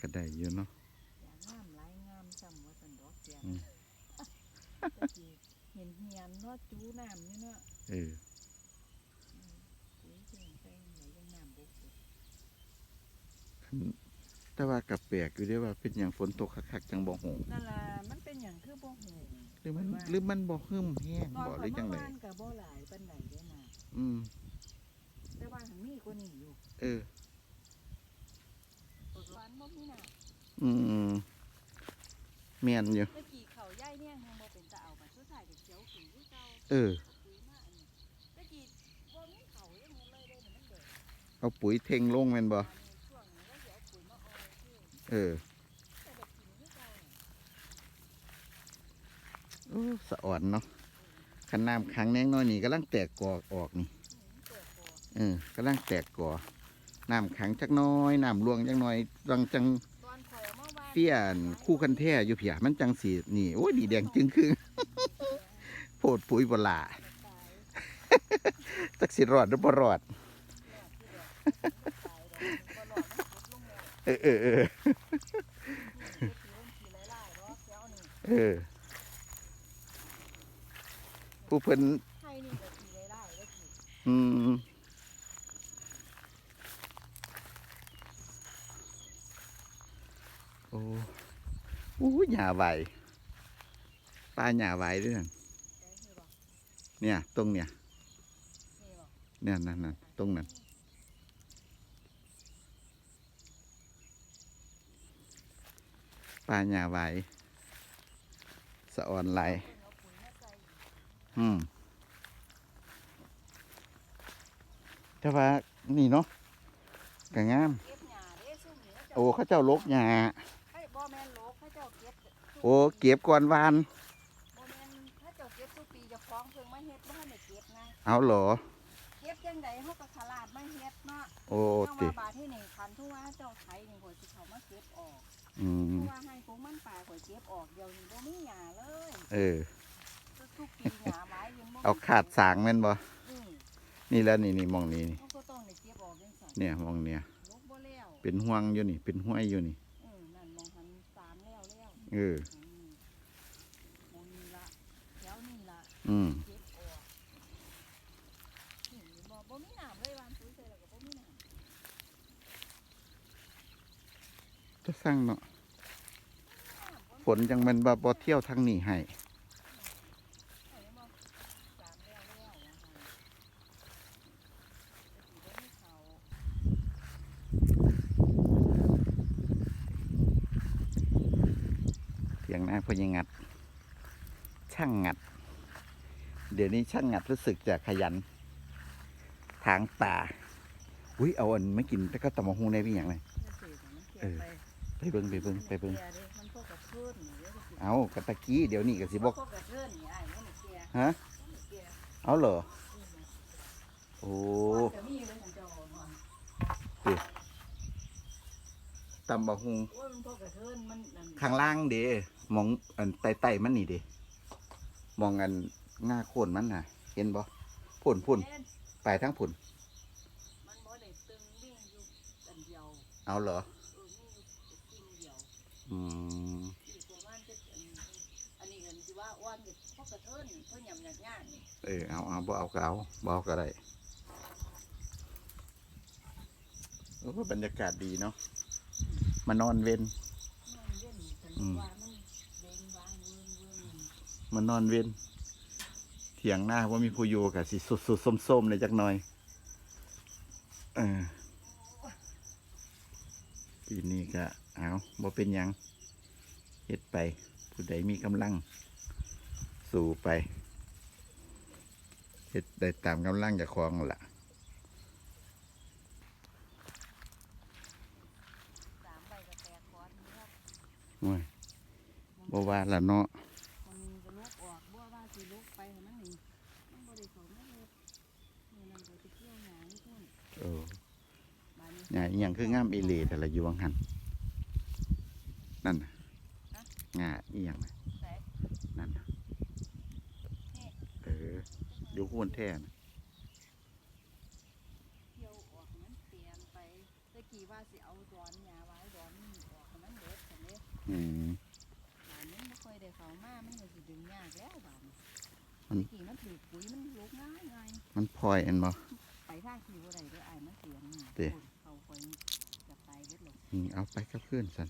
ก็ได้อยู่เนาะอย่างงามหลายงามจำว่าสันดอกเสียงอืมตะกี้เห็นเฮียนเนาะจูน้ำนี่เนาะเอออืมปุ๋ยเพียงไปไหนยังน้ำบุกอยู่คันแต่ว่ากับแปลกอยู่เด้ว่าเป็นอย่างฝนตกคักๆจังบ่หงนั่นล่ะมันเป็นอย่างคือบ่หูหรือมันว่าหรือมันบ่หึมแห้งตอนบ่หข่รืออยจัมางไดบ้านกับบ่หลายปานใดเด้น่ะอืมแต่ว่าหังมีกว่านี้อยู่ เออ บ้านบ่มีน้ อืมแม่นอยู่ำตะกี้เขาย่ายเนี่ยยังบ่เป็นตาเอามาสุดท้ายก็เขียวขึ้นคือเก่าเออปุ๋ยมาอันนี้ตะกี้บ่มีเขายังเห็นเลยเด้นี่มันเด็กเอาปุ๋ยเทงลงแม่นบ่อันนี้ช่วงนี้ก็สิเอาปุ๋ยมาออยคือเออแต่เด็กกินคือเก่าน่ะโอ้สะอ่อนเนาะคันน้ำขังแน่งน้อยนี่กำลังแตกกอออกนี่อืมเปิดตัวเออกำลังแตกกอน้ำขังจักหน้อยน้ำรวงจักหน้อยรังจังตอนข่อย เอามาบ้านเฟี้ยนคู่คันแท้อยู่เพียมันจังสีนี่โอ้ยดีแดงจึงครึ่งโพดปุ๋ยบลาตายจักสิรอดหรือบ่รอดเออเออเออเออผู้เพิ่นอืม โอ้โอ้หญ้าไหวปลาหญ้าไหวด้วยนั่นเนี่ยตรงเนี่ยเนี่ยนั่นนั่นตรงนั้นปลาหญ้าไหวสะออนไหลอืมแต่ว่านี่เนาะก็งามโอ้เขาเจ้าลกหญ้าโอ้เก็บก่อนวานเอาเหรอ เก็บจังไดเฮาก็ขลาดมาเฮ็ดเนาะโอ้เจ้าติว่าบาดที่นี่คันทุว่าเจ้าไถนี่ข่อยสิเข้ามาเก็บออกอืเพมราะว่าให้พวกมันป่าข่อยเก็บออกเดี๋ยวนี้บ่มีหญ้าเลยเออ ทุกๆปีหญ้าหลายยังบ่มีเอาขาดสางแม่นบ่อืมนี่แล้วนี่นี่มองนี่นี่เขาก็ต้องได้เก็บออกจังซั่นเนี่ยมองเนี่ยลกบ่แล้วเป็นห่วงอยู่นี่ เป็นห้วยอยู่นี่เออนั่นมองหันสามแล้วแล้ว เอออืมมองนี่ละแถวนี่ละอืมเก็บออกนี่บ่บ่มีน้ำเลยวานปุ๋ยใส่แล้วก็บ่มีน้ำจะสร้างเนาะฝนจังแมันบ่บ่เที่ยวทางนี้ให้ เอายังบ่สามแล้วแล้วว่าหั่นแต่สิบ่มีเขา เถียงนาพอยังงัด ช่างงัด เดี๋ยวนี้ช่างงัดรู้สึกจะขยัน ทางป่าอุ้ยเอาอันไม่กินแต่ก็ตำมะฮุงได้พี่อย่างไรจังซี่ก็มันเก็บไปไปเบิ้งไปเบิ้งไปเบิ้งแก่ด้มันพวกกระเทือนนี่เด้อสิเอากระตะกี้เดี๋ยวนี้ก็สิบอกพวกกระเทือนนี่อ้ายมันนี่แก่ฮะมันนี่แก่เอาเหรออืมโอ้จะมีเลยของเจ้าของมันตำบะฮุงโอ้ยมันพวกกระเทือนมันนั่นข้างล่างเด้ มองอันไต่ไต่มันนี่เด้มองอันง่าโคนมันน่ะ เห็นบ่พุ่นพุ่นแม่นไปทั้งพุ่นมันบ่ได้ตึงมีอยู่อันเดียวเอาเหรอเออมีอยู่กิ่งเดียวอืมอีกประมาณจะอันอันนี้กันสิว่าอ้วนกับพวกกระเทือนเพิ่นยำยากๆนี่เออเอาเอาบ่เอาก็เอาบ่เอาก็ได้โอ้บรรยากาศดีเนาะมานอนเว้น มันเล่นกันอืมว่ามันเด้งวางเวิ้งเวิ้ง มานอนเว้นเถียงหน้าว่ามีผู้อยู่กับสิสุดสุดส้มส้มๆเลยจักหน่อยเออปีนี้ก็เอาบ่เป็นยังเฮ็ดไป ผู้ใดมีกำลัง สู่ไปเฮ็ดได้ตามกำลังจะคลองละสามใบก็แตกคอนนี่ครับโอ้ยบ่ว่าละเนาะ อย่างคืองามเอเลแต่ละอยู่วังหันนั่นงาอีอย่างนั่นเอออยู่โคนแท่นเออกมันเปลี่ยนไปเอดข้าวมากไม่เคยดแต่เนี้บานนี้ไม่ค่อยไเข้ามามันก็สิยากแล้วบานนี้อืม ตะกี้มันนลุมันพลอยเอ็นบ่ ไปาด้เด้อ้มันเสียงเด้ นี่เอาไปกับเพื่อนสัน